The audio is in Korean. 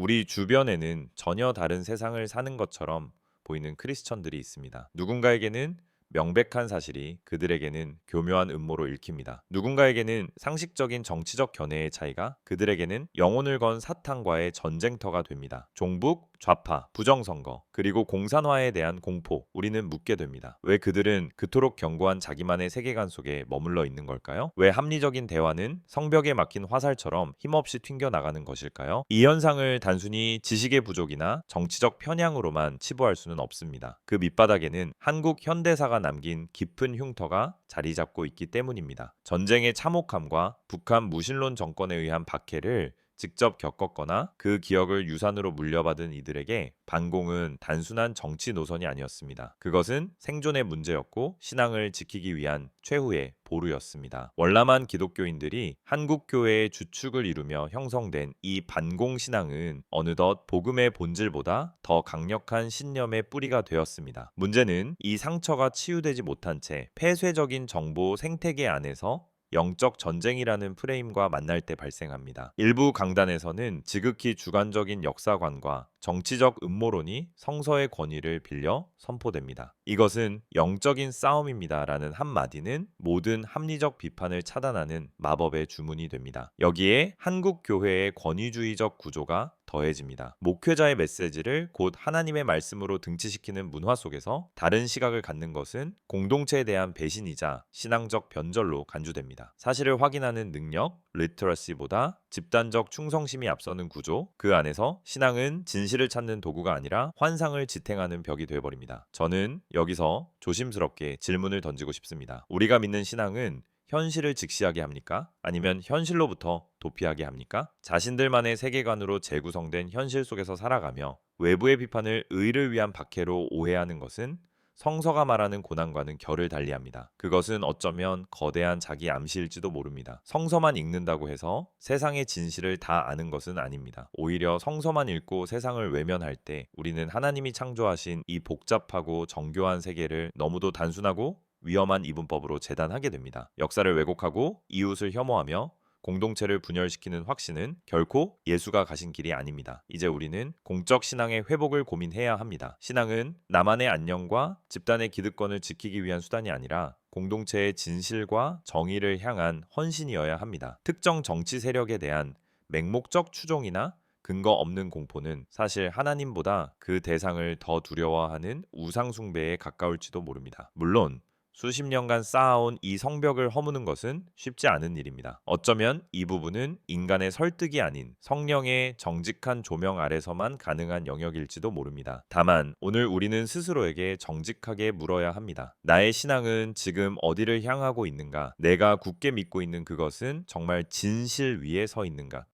우리 주변에는 전혀 다른 세상을 사는 것처럼 보이는 크리스천들이 있습니다. 누군가에게는 명백한 사실이 그들에게는 교묘한 음모로 읽힙니다. 누군가에게는 상식적인 정치적 견해의 차이가 그들에게는 영혼을 건 사탄과의 전쟁터가 됩니다. 종북, 좌파, 부정선거, 그리고 공산화에 대한 공포, 우리는 묻게 됩니다. 왜 그들은 그토록 견고한 자기만의 세계관 속에 머물러 있는 걸까요? 왜 합리적인 대화는 성벽에 막힌 화살처럼 힘없이 튕겨나가는 것일까요? 이 현상을 단순히 지식의 부족이나 정치적 편향으로만 치부할 수는 없습니다. 그 밑바닥에는 한국 현대사가 남긴 깊은 흉터가 자리 잡고 있기 때문입니다. 전쟁의 참혹함과 북한 무신론 정권에 의한 박해를 직접 겪었거나 그 기억을 유산으로 물려받은 이들에게 반공은 단순한 정치 노선이 아니었습니다. 그것은 생존의 문제였고 신앙을 지키기 위한 최후의 보루였습니다. 월남한 기독교인들이 한국 교회의 주축을 이루며 형성된 이 반공 신앙은 어느덧 복음의 본질보다 더 강력한 신념의 뿌리가 되었습니다. 문제는 이 상처가 치유되지 못한 채 폐쇄적인 정보 생태계 안에서 영적 전쟁이라는 프레임과 만날 때 발생합니다. 일부 강단에서는 지극히 주관적인 역사관과 정치적 음모론이 성서의 권위를 빌려 선포됩니다. 이것은 영적인 싸움입니다라는 한마디는 모든 합리적 비판을 차단하는 마법의 주문이 됩니다. 여기에 한국 교회의 권위주의적 구조가 더해집니다. 목회자의 메시지를 곧 하나님의 말씀으로 등치시키는 문화 속에서 다른 시각을 갖는 것은 공동체에 대한 배신이자 신앙적 변절로 간주됩니다. 사실을 확인하는 능력, 리터러시보다 집단적 충성심이 앞서는 구조, 그 안에서 신앙은 진실을 찾는 도구가 아니라 환상을 지탱하는 벽이 되어버립니다. 저는 여기서 조심스럽게 질문을 던지고 싶습니다. 우리가 믿는 신앙은 현실을 직시하게 합니까? 아니면 현실로부터 도피하게 합니까? 자신들만의 세계관으로 재구성된 현실 속에서 살아가며 외부의 비판을 의를 위한 박해로 오해하는 것은 성서가 말하는 고난과는 결을 달리합니다. 그것은 어쩌면 거대한 자기 암시일지도 모릅니다. 성서만 읽는다고 해서 세상의 진실을 다 아는 것은 아닙니다. 오히려 성서만 읽고 세상을 외면할 때 우리는 하나님이 창조하신 이 복잡하고 정교한 세계를 너무도 단순하고 위험한 이분법으로 재단하게 됩니다. 역사를 왜곡하고 이웃을 혐오하며 공동체를 분열시키는 확신은 결코 예수가 가신 길이 아닙니다. 이제 우리는 공적 신앙의 회복을 고민해야 합니다. 신앙은 나만의 안녕과 집단의 기득권을 지키기 위한 수단이 아니라 공동체의 진실과 정의를 향한 헌신이어야 합니다. 특정 정치 세력에 대한 맹목적 추종이나 근거 없는 공포는 사실 하나님보다 그 대상을 더 두려워하는 우상숭배에 가까울지도 모릅니다. 물론 수십 년간 쌓아온 이 성벽을 허무는 것은 쉽지 않은 일입니다. 어쩌면 이 부분은 인간의 설득이 아닌 성령의 정직한 조명 아래서만 가능한 영역일지도 모릅니다. 다만 오늘 우리는 스스로에게 정직하게 물어야 합니다. 나의 신앙은 지금 어디를 향하고 있는가? 내가 굳게 믿고 있는 그것은 정말 진실 위에 서 있는가?